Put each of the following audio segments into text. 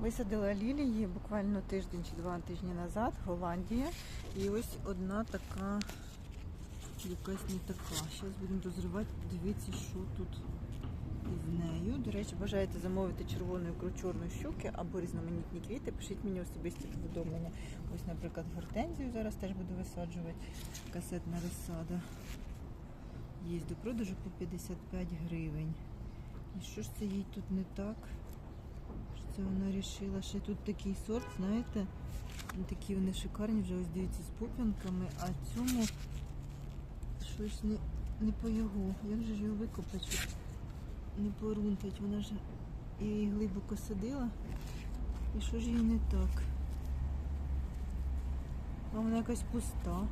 Висадила лілії буквально тиждень чи два тижні назад, Голландія. І ось одна така, якась не така. Зараз будемо розривати, дивіться, що тут із нею. До речі, бажаєте замовити червону ікру чорної щуки або різноманітні квіти, пишіть мені особисті повідомлення. Ось, наприклад, гортензію зараз теж буду висаджувати. Касетна розсада. Є до продажу по 55 гривень. І що ж це їй тут не так? Це вона вирішила? Ще тут такий сорт, знаєте, ну, такі вони шикарні, вже ось дивіться з пуп'янками, а цьому щось не, не по його. Як же ж його викопати? Не порунтать. Вона ж її глибоко садила. І що ж їй не так? А вона якась пуста.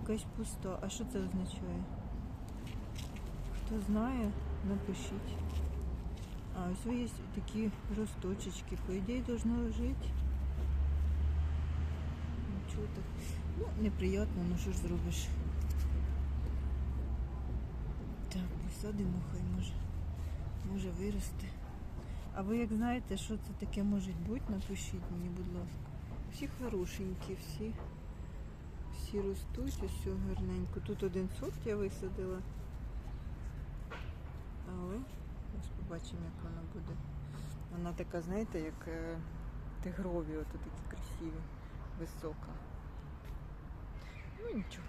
Якась пуста. А що це означає? Хто знає, напишіть. А, ось є такі росточечки. По ідеї должно жити. Нічого так. Ну, неприємно, ну що ж зробиш. Так, посадимо, хай може, може вирости. А ви як знаєте, що це таке може бути, напишіть мені, будь ласка. Всі хорошенькі, всі, всі ростуть, ось все гарненько. Тут один сорт я висадила. Але ось побачимо, як вона буде. Вона така, знаєте, як е, тигрові, ото такі красиві, висока. Ну нічого.